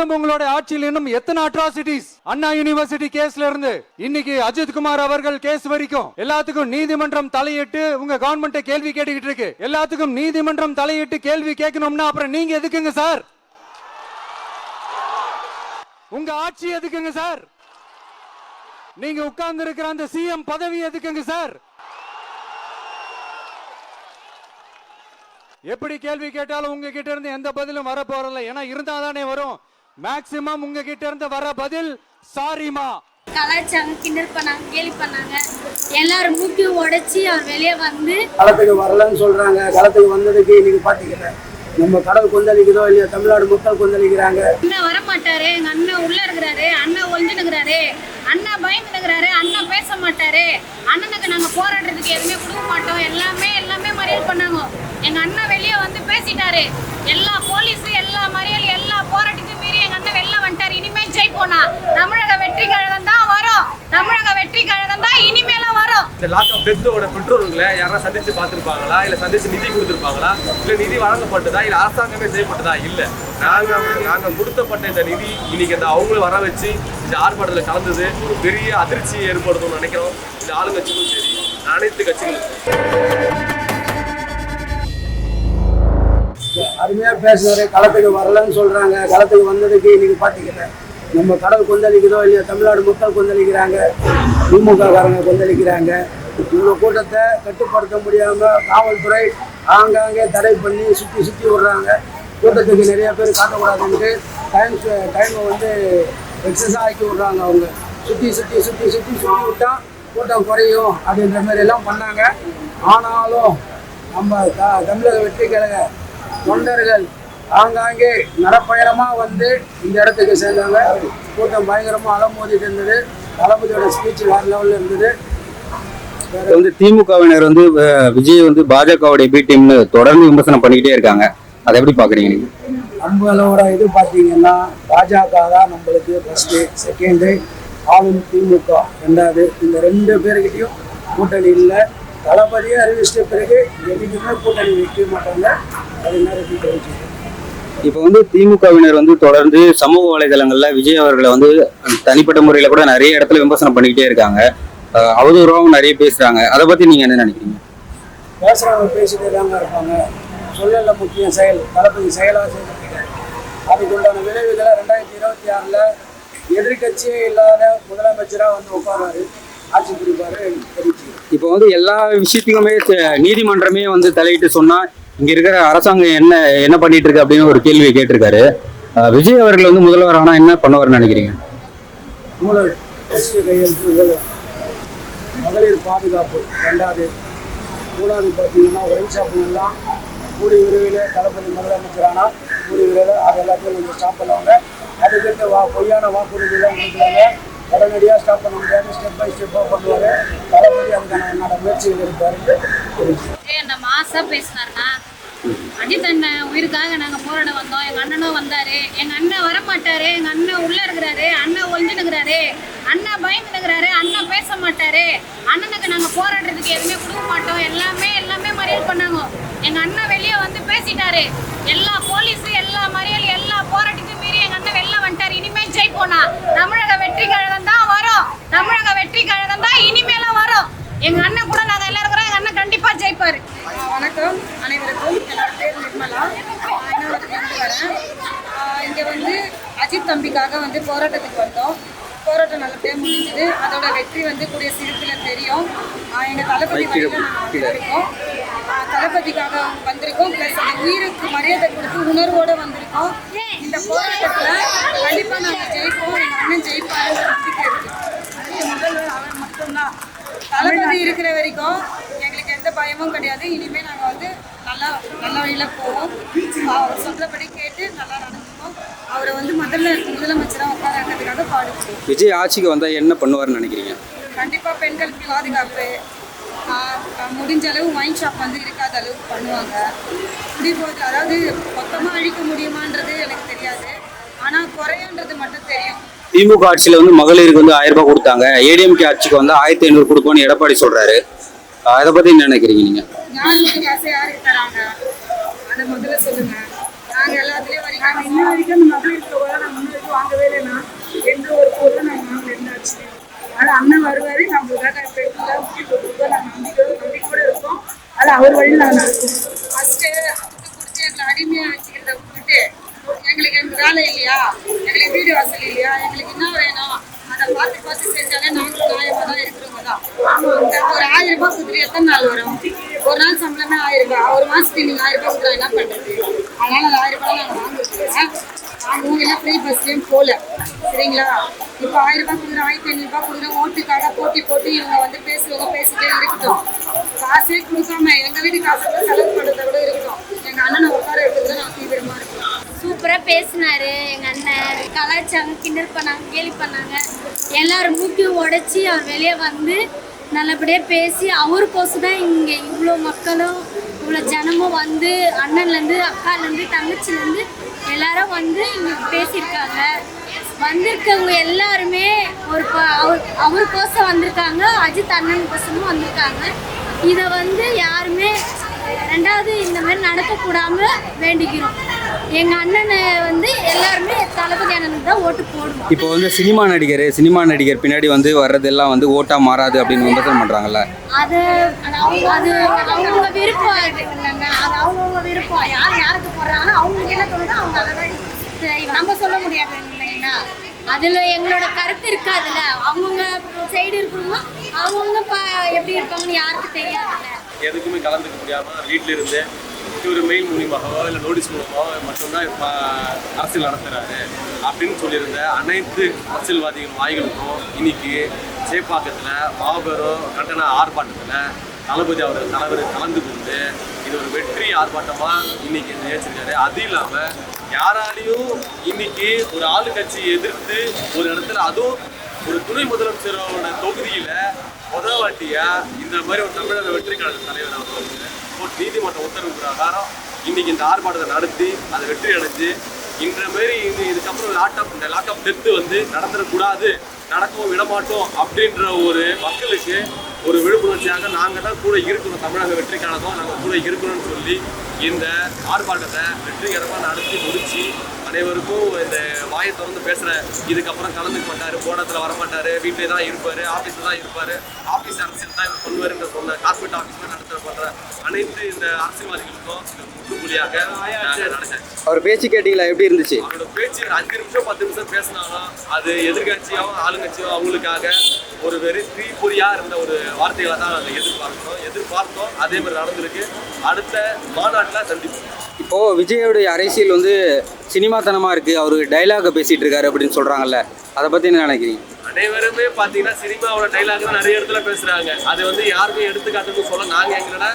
இன்னும் உங்களோட ஆட்சியில் இன்னும் எத்தனை அட்ராசிட்டிஸ் அண்ணா யூனிவர்சிட்டி கேஸ்ல இருந்து இன்னைக்கு அஜித் குமார் அவர்கள் கேஸ் வரைக்கும் எல்லாத்துக்கும் நீதிமன்றம் தலையிட்டு உங்க கவர்மெண்ட் கேள்வி கேட்டுக்கிட்டு இருக்கு. எல்லாத்துக்கும் நீதிமன்றம் தலையிட்டு கேள்வி கேட்கணும்னா அப்புறம் நீங்க எதுக்குங்க சார் உங்க ஆட்சி எதுக்குங்க சார் நீங்க உட்கார்ந்து இருக்கிற அந்த சிஎம் பதவி எதுக்குங்க சார் எப்படி கேள்வி கேட்டாலும் உங்ககிட்ட இருந்து எந்த பதிலும் வர போறதில்ல ஏன்னா இருந்தா தானே வரும். மேக்சிமம் உங்க கிட்ட இருந்து வர பதில் சாரிமா. கலாய்ச்சாங்க கிண்டல் பண்ணாங்க கேலி பண்ணாங்க. எல்லாரும் மூக்கையும் உடைச்சி அவர் வெளியே வந்து களத்துக்கு வரலன்னு சொல்றாங்க. களத்துக்கு வந்ததுக்கு இன்னைக்கு பாத்தீங்கன்னா நம்ம கடல் கொந்தளிக்குதோ இல்லையா தமிழ்நாடு மக்கள் கொந்தளிக்கிறாங்க. அண்ணன் வர மாட்டாரு எங்க அண்ணன் உள்ள இருக்கிறாரு அண்ணன் ஒழிஞ்சுனுக்குறாரு அண்ணா பயந்துனுக்குறாரு அண்ணா பேச மாட்டாரு. அண்ணனுக்கு நாங்க போராடுறதுக்கு எதுவுமே கொடுக்க மாட்டோம். எல்லாமே எல்லாமே மறியல் பண்ணாங்க. எங்க அண்ணன் வெளியே வந்து பேசிட்டாரு. எல்லா போலீஸ் எல்லா மறியல் எல்லா போராட்டத்தையும் மீறி எங்க அண்ணன் வெளில வந்துட்டாரு ஜெயிப்போனா தமிழக வெற்றி கழகம் தான் வரும். தமிழக வெற்றி கழகம் தான் இனிமேலும் வரும். இந்த லாக் ஆஃப் டெத்தோட பெற்றோர்களை யாராவது சந்திச்சு பார்த்துருப்பாங்களா? இல்ல சந்திச்சு நிதி கொடுத்துருப்பாங்களா? இல்ல நிதி வழங்கப்பட்டதா? இல்ல அரசாங்கமே செய்யப்பட்டதா? இல்ல. நாங்க நாங்க கொடுத்தப்பட்ட இந்த நிதி இன்னைக்கு இந்த அவங்களும் வர வச்சு இந்த ஆர்ப்பாட்டத்தில் கலந்தது ஒரு பெரிய அதிர்ச்சி ஏற்படுத்தும்னு நினைக்கிறோம். இந்த ஆளுங்கட்சிக்கும் சரி அனைத்து கட்சிகளும் அருமையா பேசுறாரு களத்துக்கு வரலன்னு சொல்றாங்க. களத்துக்கு வந்ததுக்கு இன்னைக்கு பாத்தீங்கன்னா நம்ம கடல் கொந்தளிக்கிறோம் இல்லையா தமிழ்நாடு மக்கள் கொந்தளிக்கிறாங்க திமுகக்காரங்க கொந்தளிக்கிறாங்க. இவங்க கூட்டத்தை கட்டுப்படுத்த முடியாமல் காவல்துறை ஆங்காங்கே தடை பண்ணி சுற்றி சுற்றி விடுறாங்க கூட்டத்துக்கு நிறைய பேர் காட்டக்கூடாதுன்ட்டு டைம் டைமை வந்து எக்ஸஸாக ஆக்கி விடுறாங்க அவங்க. சுற்றி சுற்றி சுற்றி சுற்றி சுற்றி விட்டால் கூட்டம் குறையும் அப்படின்ற மாதிரி எல்லாம் பண்ணாங்க. ஆனாலும் நம்ம த தமிழக வெற்றி கழக தொண்டர்கள் ஆங்காங்கே நடப்பயணமாக வந்து இந்த இடத்துக்கு சேர்ந்தாங்க கூட்டம் பயங்கரமாக அலமோதிட்டு இருந்தது. தளபதியோட ஸ்பீச் வேறு லெவலில் இருந்தது. வந்து திமுகவினர் வந்து விஜய் வந்து பாஜகவுடைய பி டீம்னு தொடர்ந்து விமர்சனம் பண்ணிக்கிட்டே இருக்காங்க. அதை எப்படி பாக்குறீங்க நீங்க? நம்மளோட இது பார்த்தீங்கன்னா பாஜக தான் நம்மளுக்கு ஃபஸ்ட்டு செகண்டு ஆளும் திமுக ரெண்டாவது. இந்த ரெண்டு பேருக்கிட்டையும் கூட்டணி இல்லை. தளபதியே அறிவிச்சிட்ட பிறகு என்றைக்குமே கூட்டணி வைக்க மாட்டாங்க. அது நேரத்தில் தெரிவிச்சுக்கிறேன் இப்போ வந்து திமுகவினர் வந்து தொடர்ந்து சமூக வலைதளங்கள்ல விஜய் அவர்களை வந்து தனிப்பட்ட முறையில கூட நிறைய இடத்துல விமர்சனம் பண்ணிக்கிட்டே இருக்காங்க. அஹ், அவதூறாவும் நிறைய பேசுறாங்க. அதை பத்தி நீங்க என்ன நினைக்கிறீங்க? பேசுகிறவங்க பேசிட்டே தாங்க இருப்பாங்க. சொல்லல முக்கியம் செயல் தளபதி செயலாக செய்திருக்காங்க அதுக்கு உண்டான விளைவுகளை ரெண்டாயிரத்தி இருபத்தி ஆறில் எதிர்க்கட்சியே இல்லாத முதலமைச்சராக வந்து உட்காராரு ஆட்சி தெரிவிச்சுக்கிறேன் இப்போ வந்து எல்லா விஷயத்துக்குமே நீதிமன்றமே வந்து தலையிட்டு சொன்னா இங்க இருக்கிற அரசாங்கம் என்ன என்ன பண்ணிட்டு இருக்கு அப்படின்னு ஒரு கேள்வியை கேட்டிருக்காரு. விஜய் அவர்கள் வந்து முதல்வர் ஆனா என்ன பண்ணுவார்னு நினைக்கிறீங்க? மகளிர் பாதுகாப்பு ரெண்டாவது. மூணாவது பார்த்தீங்கன்னா ஒயின் ஷாப்புங்கெல்லாம் கூடி விரைவில் தளபதி முதலமைச்சரானா கூடி விரைவில் அது எல்லாத்தையும் கொஞ்சம் ஸ்டாப் பண்ணுவாங்க. அதுக்கிட்ட வா பொய்யான வாக்குறுதிலாம் கொடுக்குறாங்க. உடனடியாக ஸ்டாப் பண்ண முடியாது. ஸ்டெப் பை ஸ்டெப்பாக பண்ணுவார் தளபதி அதுக்கான என்னோட முயற்சிகள் இருப்பார் அந்த மாசா பேசினாருன்னா அஜித் அண்ணன் உயிருக்காக நாங்கள் போராட வந்தோம். எங்கள் அண்ணனும் வந்தார். எங்கள் அண்ணன் வர எங்கள் அண்ணன் உள்ளே இருக்கிறாரு. அண்ணன் ஒழிஞ்சுனுக்கிறாரு அண்ணா பயந்துனுக்குறாரு அண்ணா பேச மாட்டார் அண்ணனுக்கு நாங்கள் போராடுறதுக்கு எதுவுமே கொடுக்க மாட்டோம். எல்லாமே எல்லாமே மறியல் பண்ணாங்க. எங்கள் அண்ணன் வெளியே வந்து பேசிட்டாரு. எல்லா போலீஸும் எல்லா மறியல் எல்லா போராட்டத்தையும் மீறி எங்கள் அண்ணன் வெளில வந்துட்டார். இனிமேல் ஜெயிப்போனா தமிழக வெற்றி கழகம் தான் வரும். தமிழக வெற்றி கழகம் தான் இனிமேலும் வரும் எங்க அண்ணன் கூட நாங்க எல்லாம் இருக்கிறோம் எங்க அண்ணன் கண்டிப்பா ஜெயிப்பாரு வணக்கம் அனைவருக்கும் என்னோட பேர் நிர்மலா இன்னொருலேருந்து வரேன் இங்கே வந்து தம்பிக்காக வந்து போராட்டத்துக்கு வந்தோம். போராட்டம் நல்லபடியாக முடிஞ்சுது. அதோட வெற்றி வந்து கூடிய சீக்கிரத்தில் தெரியும். எங்கள் தளபதி ஆஹ் தளபதிக்காக வந்திருக்கோம். ப்ளஸ் அந்த உயிருக்கு மரியாதை கொடுத்து உணர்வோடு வந்திருக்கோம். இந்த போராட்டத்தில் கண்டிப்பாக நாங்கள் ஜெயிப்போம். எங்கள் அண்ணன் ஜெயிப்பாருன்ற நம்பிக்கை இருக்குது முதல்வர் அவர் மட்டும்தான். தளபதி இருக்கிற வரைக்கும் எங்களுக்கு எந்த பயமும் கிடையாது. இனிமேல் நாங்கள் வந்து நல்லா நல்ல வழியில் போவோம். அவர் சொல்றபடி கேட்டு நல்லா நடந்துப்போம் அவரை வந்து முதல்ல முதலமைச்சராக உட்காந்துக்கிறதுக்காக பாடுபடுவோம் விஜய் ஆட்சிக்கு வந்தா என்ன பண்ணுவார்னு நினைக்கிறீங்க? கண்டிப்பாக பெண்களுக்கு பாதுகாப்பு முடிஞ்ச அளவு ஒயின் ஷாப் வந்து இருக்காத அளவுக்கு பண்ணுவாங்க. குடிபோது அதாவது மொத்தமாக அழிக்க முடியுமான்றது எனக்கு தெரியாது. ஆனால் குறையன்றது மட்டும் தெரியும். திமுக ஆட்சியில வந்து மகளிருக்கு வந்து ஆயிரம் ரூபாய் கொடுத்தாங்க. ஏடிஎம்கே ஆட்சிக்கு வந்து ஆயிரத்தி ஐநூறு கொடுப்போம்னு எடப்பாடி சொல்றாரு. அஹ் அதை பத்தி என்ன நினைக்கிறீங்க நீங்க? யார் வீட்டு காசை யாருக்கு தராங்க அதை முதல்ல சொல்லுங்க. நாங்கள் எல்லாத்துலேயும் வரைக்கும் இன்னும் வரைக்கும் வாங்கவே இல்லைன்னா எந்த ஒரு பொருளும் நாங்கள் வாங்கல எந்த ஆச்சும் அண்ணன் வருவாரு நம்மளுக்காக இப்போ நாங்கள் நம்பிக்கை நம்பி கூட இருக்கோம். அதில் அவர் வழியில் நாங்கள் நடக்கோம் ஃபஸ்ட்டு அதுக்கு கொடுத்து எங்களை அடிமையாக வச்சுக்கிறத விட்டுட்டு எங்களுக்கு எங்க வேலை இல்லையா? எங்களுக்கு வீடு வசதி இல்லையா? எங்களுக்கு என்ன வேணும்? அதை பார்த்து பார்த்து செஞ்சாலே நாங்களும் நியாயமாக தான் இருக்கிறவங்க தான் ஒரு ஆயிரம் ரூபாய் சுற்றுல எத்தனை நாள் வரும்? ஒரு நாள் சம்பளமே ஆயிரம் ரூபாய். ஒரு மாதத்துக்கு நீங்க ஆயிரம் ரூபாய் சுற்றுலா என்ன பண்றது? அதனால் அது ஆயிரம் ரூபாய் நாங்கள் வாங்கிக்கிறேன் நாங்கள் எல்லாம் ஃப்ரீ பஸ்லேயும் போகல சரிங்களா? இப்போ ஆயிரம் ரூபாய் கொடுக்குற ஆயிரத்தி ஐநூறு ரூபாய் கொடுக்குறோம் ஓட்டுக்காக போட்டி போட்டு இவங்க வந்து பேசுவாங்க பேசிட்டே இருக்கட்டும். காசே கொடுக்காம எங்க வீட்டு காசு கூட செலவு பண்ணுறத கூட இருக்கட்டும். எங்க அண்ணனை உட்கார எடுத்துக்கிறத நான் தீவிரமா இருக்கேன். சூப்பராக பேசினாரு. எங்கள் அண்ணன் கலாச்சாரம் கிண்டல் பண்ணாங்க கேலி பண்ணாங்க. எல்லாரும் மூக்கையும் உடச்சி அவர் வெளியே வந்து நல்லபடியாக பேசி அவருக்கோசம் தான் இங்கே இவ்வளோ மக்களும் இவ்வளோ ஜனமும் வந்து அண்ணன்லேருந்து அக்காலேருந்து தங்கச்சிலேருந்து எல்லாரும் வந்து இங்கே பேசியிருக்காங்க. வந்திருக்கவங்க எல்லாருமே ஒரு அவர் அவருக்கோசம் வந்திருக்காங்க அஜித் அண்ணன் கோசமும் வந்திருக்காங்க. இதை வந்து யாருமே ரெண்டாவது இந்த மாதிரி நடக்கக்கூடாம வேண்டிக்கிறோம் எங்க அண்ணனை வந்து எல்லாருமே தளபதி அண்ணனுக்கு தான் ஓட்டு போடுவோம் இப்போ வந்து சினிமா நடிகர் சினிமா நடிகர் பின்னாடி வந்து வர்றதெல்லாம் வந்து ஓட்டா மாறாது அப்படின்னு விமர்சனம் பண்றாங்கல்ல? அது அது அவங்கவுங்க விருப்பம் அது. அவங்கவுங்க விருப்பம். யார் யாருக்கு போடுறாங்களோ அவங்களுக்கு என்ன தோணுதோ அவங்க அதை தான். நம்ம சொல்ல முடியாது இல்லைங்களா? அதுல எங்களோட கருத்து இருக்காதுல்ல. அவங்கவுங்க சைடு இருக்கிறவங்க அவங்கவுங்க எப்படி இருப்பாங்கன்னு யாருக்கு தெரியாதுல்ல. எதுக்குமே கலந்துக்க முடியாம வீட்டில இருந்து ஒரு மெயில் மூலியமாகவோ இல்லை நோட்டீஸ் மூலமாகவோ மட்டும்தான் இப்போ அரசியல் நடத்துகிறாரு அப்படின்னு சொல்லியிருந்த அனைத்து அரசியல்வாதிகள் வாய்களுக்கும் இன்னைக்கு சேப்பாக்கத்தில் மாபெரும் கண்டன ஆர்ப்பாட்டத்தில் தளபதி அவர்கள் தலைவர் கலந்து கொண்டு இது ஒரு வெற்றி ஆர்ப்பாட்டமாக இன்னைக்கு நினைச்சிருக்காரு அது இல்லாமல் யாராலையும் இன்னைக்கு ஒரு ஆளுங்கட்சியை எதிர்த்து ஒரு இடத்துல அதுவும் ஒரு துணை முதலமைச்சரோட தொகுதியில் முதல் வாட்டியாக இந்த மாதிரி ஒரு தமிழக வெற்றி கழக தலைவர் அவர் கோர்ட் நீதிமன்ற உத்தரவு பிரகாரம் இன்னைக்கு இந்த ஆர்ப்பாட்டத்தை நடத்தி அதை வெற்றி அடைஞ்சு இன்ற மாதிரி இது இதுக்கப்புறம் லாக்அப் இந்த லாக்அப் டெத்து வந்து நடந்துடக்கூடாது நடக்கவும் விடமாட்டோம் அப்படின்ற ஒரு மக்களுக்கு ஒரு விழிப்புணர்ச்சியாக நாங்கள் தான் கூட இருக்கணும். தமிழக வெற்றி நாங்கள் கூட இருக்கணும்னு சொல்லி இந்த ஆர்ப்பாட்டத்தை வெற்றிகரமாக நடத்தி முடிச்சு அனைவருக்கும் இந்த வாயை திறந்து பேசுகிற இதுக்கப்புறம் கலந்துக்க மாட்டார் போனத்தில் வர மாட்டார் வீட்டிலே தான் இருப்பார் ஆஃபீஸில் தான் இருப்பார் ஆஃபீஸ் அரசியல் தான் இவர் பண்ணுவாருன்ற சொன்ன கார்பரேட் ஆஃபீஸில் நடத்துகிற பண்ணுற அனைத்து இந்த அரசியல்வாதிகளுக்கும் முற்றுப்புள்ளியாக நடந்தேன் அவர் பேச்சு கேட்டீங்களா? எப்படி இருந்துச்சு? அவரோட பேச்சு அஞ்சு நிமிஷம் பத்து நிமிஷம் பேசினாலும் அது எதிர்கட்சியோ ஆளுங்கட்சியோ அவங்களுக்காக ஒரு வெறி தீபொறியாக இருந்த ஒரு வார்த்தைகளை தான் நாங்கள் எதிர்பார்க்கணும் எதிர்பார்த்தோம். அதே மாதிரி நடந்திருக்கு. அடுத்த மாநாட்டில் சந்திப்போம். இப்போ விஜயோடைய அரசியல் வந்து சினிமாத்தனமாக இருக்குது அவர் டைலாக பேசிகிட்டு இருக்காரு அப்படின்னு சொல்கிறாங்கல்ல அதை பற்றி என்ன நினைக்கிறீங்க? அனைவருமே பார்த்தீங்கன்னா சினிமாவோட டைலாக் தான் நிறைய இடத்துல பேசுகிறாங்க அது வந்து யாருமே எடுத்துக்காட்டுன்னு சொல்ல நாங்கள் எங்களோட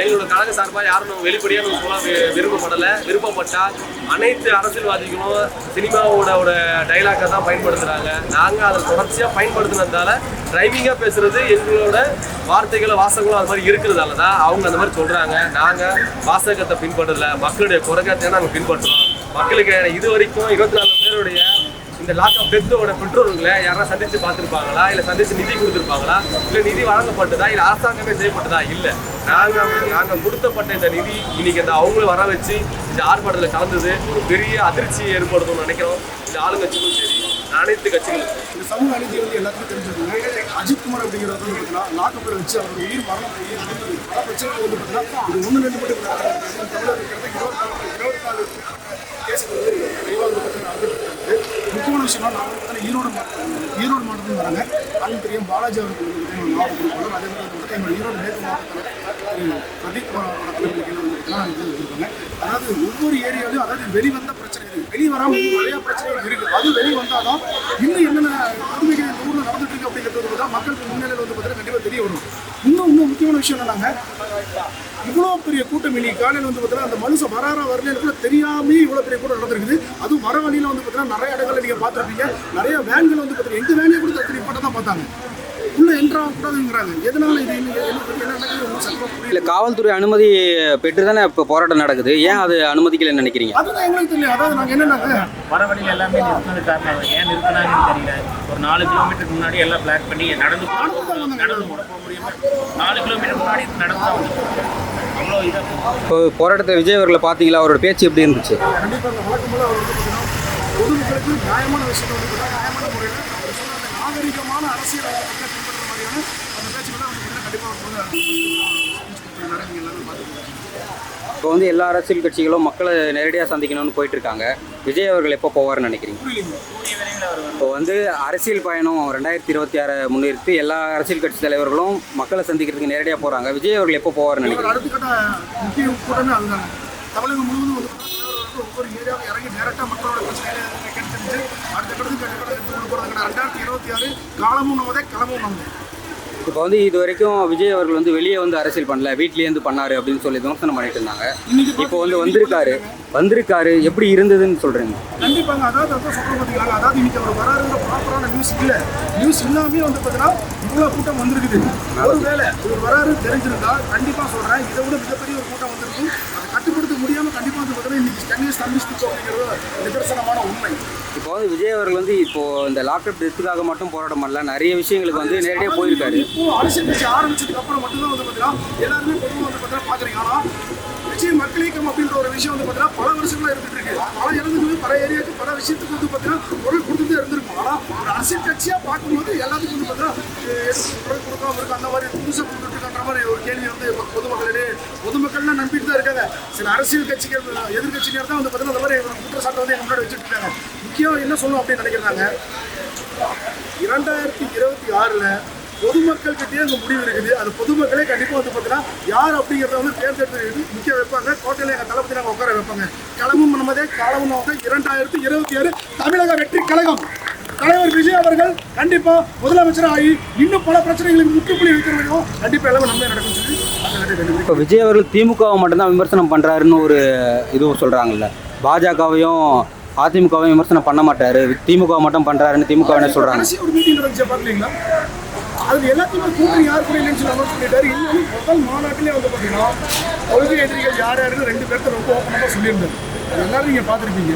எங்களோட கழக சார்பாக யாரும் நம்ம வெளிப்படையாக நம்ம சொல்ல விருப்பப்படலை. விருப்பப்பட்டால் அனைத்து அரசியல்வாதிகளும் சினிமாவோட டைலாக்கை தான் பயன்படுத்துகிறாங்க நாங்கள் அதை தொடர்ச்சியாக பயன்படுத்தினதால டிரைவிங்காக பேசுகிறது எங்களோட வார்த்தைகளை வாசகங்களும் அது மாதிரி இருக்கிறதால தான் அவங்க அந்த மாதிரி சொல்கிறாங்க நாங்கள் வாசகத்தை பின்பற்றலை. மக்களுடைய குறைகத்தை நாங்கள் பின்பற்றுறோம். மக்களுக்கு இது வரைக்கும் இருபத்தி நாலு பேருடைய இந்த லாக் ஆஃப் டெத்தோட பெற்றோர்களை யாராவது சந்திச்சு பார்த்துருப்பாங்களா? இல்லை சந்திச்சு நிதி கொடுத்துருப்பாங்களா? இல்லை நிதி வழங்கப்பட்டதா? இல்லை அரசாங்கமே செய்யப்பட்டதா? இல்லை. நாங்கள் நாங்கள் கொடுத்தப்பட்ட இந்த நிதி இன்னைக்கு அந்த அவங்களும் வர வச்சு இந்த ஆர்ப்பாட்டத்தில் கலந்தது ஒரு பெரிய அதிர்ச்சியை ஏற்படுத்தும்னு நினைக்கிறோம். இந்த ஆளுங்கட்சிகளும் சரி அனைத்து கட்சிகளும் இந்த சமூக அநீதி வந்து எல்லாத்துக்கும் தெரிஞ்சிருக்குங்க அஜித் குமார் அப்படிங்கிறவர் வந்து பார்த்தீங்கன்னா லாக்கப்பில் வச்சு அவர் உயிர் மரணம் போய் பல பிரச்சனைகள் வந்து பார்த்தீங்கன்னா இது ஒன்று ரெண்டு மட்டும் தமிழக இருக்கிறது இருபத்தி நாலு இருபத்தி நாலு கேஸ் வந்து விரைவாக வந்து பார்த்தீங்கன்னா நடந்துட்டு இருக்குது முக்கியமான விஷயம் நான் ஈரோடு மாவட்டம் ஈரோடு மாவட்டத்தில் வராங்க. அதுவும் தெரியும் பாலாஜி அவர்கள் மாவட்டம் மாவட்ட பொறுப்பாளர் அதே மாதிரி எங்கள் ஈரோடு மேற்கு மாவட்டத்தில் பிரதீப் குமார் அதாவது ஒவ்வொரு ஏரியாலையும் அதாவது வெளிவந்த பிரச்சனை இருக்குது வெளியே வராமல் இன்னும் நிறைய பிரச்சனைகள் இருக்குது அது வந்தால் தான் இன்னும் என்னென்ன கொடுமைகள் இந்த ஊரில் நடந்துட்டு இருக்கு அப்படிங்கிறது தான் மக்களுக்கு முன்னிலையில் வந்து பார்த்தீங்கன்னா கண்டிப்பாக தெரிய வரும். இன்னும் இன்னும் முக்கியமான விஷயம் என்னன்னாங்க இவ்வளோ பெரிய கூட்டம் இன்னைக்கு காலையில் வந்து பார்த்தீங்கன்னா அந்த மனுஷன் வராரா வரல கூட தெரியாமே இவ்வளோ பெரிய கூட்டம் நடந்திருக்குது. அதுவும் வர வழியில் வந்து பார்த்தீங்கன்னா நிறைய இடங்களில் நீங்கள் பார்த்துருப்பீங்க. நிறைய வேன்கள் வந்து பார்த்தீங்கன்னா எங்கள் வேலையை கூட தத்து நிப்பாட்ட தான் பார்த்தாங்க. உள்ள என்ட்ரா கூடாதுங்கிறாங்க எதனால இது இல்ல காவல்துறை அனுமதி பெற்று தானே இப்போ போராட்டம் நடக்குது. ஏன் அது அனுமதிக்கலைன்னு நினைக்கிறீங்க? அதுதான் எங்களுக்கு தெரியல. அதாவது நாங்கள் என்னன்னாங்க வர வழியில் எல்லாமே நிறுத்தினது காரணம் ஏன் நிறுத்தினாங்கன்னு தெரியல. ஒரு நாலு கிலோமீட்டருக்கு முன்னாடி எல்லாம் பிளாக் பண்ணி நடந்து நடந்து போக முடியுமா? நாலு கிலோமீட்டர் முன்னாடி நடந்து அவ்வளோ இதாக இப்போ போராட்டத்தை விஜய் அவர்களை பார்த்தீங்களா? அவரோட பேச்சு எப்படி இருந்துச்சு? பொதுமக்களுக்கு நியாயமான விஷயத்தை நியாயமான முறையில் நாகரிகமான அரசியல் அந்த கண்டிப்பாக இப்போ வந்து எல்லா அரசியல் கட்சிகளும் மக்களை நேரடியாக சந்திக்கணும்னு போயிட்டு இருக்காங்க விஜய் அவர்கள் எப்போ போவார்னு நினைக்கிறீங்க? இப்போ வந்து அரசியல் பயணம் ரெண்டாயிரத்தி இருபத்தி ஆறை முன்னிறுத்தி எல்லா அரசியல் கட்சி தலைவர்களும் மக்களை சந்திக்கிறதுக்கு நேரடியாக போகிறாங்க விஜய் அவர்கள் எப்போ போவார்னு நினைக்கிறீங்க? தமிழகம் முழுவதும் ஒவ்வொரு ஏரியாவும் இறங்கி டேரெக்டாக மக்களோட கேட்டு அடுத்த கட்டத்துக்கு ரெண்டாயிரத்தி இருபத்தி ஆறு காலமும் நம்மதே களமும் நம்மதே இப்போ வந்து இது வரைக்கும் விஜய் அவர்கள் வந்து வெளியே வந்து அரசியல் பண்ணல வீட்லயே இருந்து பண்ணாரு அப்படின்னு சொல்லி விமர்சனம் பண்ணிட்டு இருந்தாங்க. இப்போ வந்து வந்திருக்காரு. வந்திருக்காரு. எப்படி இருந்ததுன்னு சொல்றீங்க? கண்டிப்பாங்க அதாவது அதான் சொல்கிறோம் பார்த்தீங்களா அதாவது இன்னைக்கு அவர் வராருங்கிற ப்ராப்பரான நியூஸ் இல்லை. நியூஸ் இல்லாமே வந்து பார்த்தீங்கன்னா இவ்வளோ கூட்டம் வந்திருக்குது. ஒருவேளை இவர் வராரு தெரிஞ்சிருந்தா கண்டிப்பாக சொல்கிறேன் இதை விட மிகப்பெரிய ஒரு கூட்டம் வந்திருக்கும். அதை கட்டுப்படுத்த முடியாமல் கண்டிப்பாக வந்து பார்த்தீங்கன்னா இன்னைக்கு ஸ்டென்னிஸ் ஸ்தம்பிச்சிச்சு அப்படிங்கிறது நிதர்சனமான உண்மை. இப்போ வந்து விஜய் அவர்கள் வந்து இப்போ இந்த லாக்அப் டெத்துக்காக மட்டும் போராட்டம் பண்ணல. நிறைய விஷயங்களுக்கு வந்து நேரடியாக போயிருக்காரு. இப்போ அரசியல் கட்சி ஆரம்பிச்சதுக்கு அப்புறம் மட்டும்தான் வந்து பார்த்தீங்கன்னா எல்லாருமே பொதுவாக வந்து பார்த்தீங்கன்னா பார்க்குறீங்க. ஆனால் விஜய் மக்கள் இயக்கம் அப்படின்ற ஒரு விஷயம் வந்து பார்த்தீங்கன்னா பல வருஷங்களா இருந்துட்டு இருக்கு. பல இடங்களுக்கு பல ஏரியாவுக்கு பல விஷயத்துக்கு வந்து பார்த்தீங்கன்னா குரல் கொடுத்துட்டே இருந்திருக்கும். ஆனால் ஒரு அரசியல் கட்சியாக பார்க்கும்போது எல்லாத்துக்கும் வந்து பார்த்தீங்கன்னா குரல் கொடுக்காம இருக்கு. அந்த மாதிரி புதுசாக கொடுத்துட்டு இருக்கான்ற மாதிரி ஒரு கேள்வி வந்து பொதுமக்களிடையே பொதுமக்கள்லாம் நம்பிட்டு தான் இருக்காங்க. சில அரசியல் கட்சிகள் எதிர்கட்சியினர் தான் வந்து பார்த்தீங்கன்னா அந்த மாதிரி குற்றச்சாட்டை வந்து முன்னாடி வச்சுட்டு இருக்காங்க முக்கியம் என்ன சொல்லணும் அப்படின்னு நினைக்கிறாங்க? இரண்டாயிரத்தி இருபத்தி ஆறில் பொதுமக்கள் கிட்டே அந்த முடிவு இருக்குது. அது பொதுமக்களே கண்டிப்பாக வந்து பார்த்தீங்கன்னா யார் அப்படிங்கிறத வந்து தேர்ந்தெடுத்து முக்கியம் வைப்பாங்க. கோட்டையில் எங்கள் தளபதி நாங்கள் உட்கார வைப்பாங்க. களமும் நம்மதே காலமும் நமதே இரண்டாயிரத்தி இருபத்தி ஆறு தமிழக வெற்றி கழகம். தலைவர் விஜய் அவர்கள் கண்டிப்பாக முதலமைச்சர் ஆகி இன்னும் பல பிரச்சனைகளுக்கு முற்றுப்புள்ளி வைக்கிற வரைக்கும் கண்டிப்பாக எல்லாமே நம்ம நடக்கும் சொல்லி இப்போ விஜய் அவர்கள் திமுகவை மட்டும்தான் விமர்சனம் பண்ணுறாருன்னு ஒரு இதுவும் சொல்கிறாங்கல்ல பாஜகவையும் அதிமுகவையும் விமர்சனம் பண்ண மாட்டாரு. திமுக மட்டும் பண்றாருன்னு திமுக என்ன சொல்றாங்க? அதுல எல்லாத்தையுமே கூட்டணி யார் கூட இல்லைன்னு சொல்லி இன்னும் முதல் மாநாட்டிலே வந்து பார்த்தீங்கன்னா கொள்கை எதிரிகள் யார் யாருன்னு ரெண்டு பேர்த்த ரொம்ப ஓப்பனாக சொல்லியிருந்தாரு. எல்லாரும் நீங்கள் பார்த்துருப்பீங்க.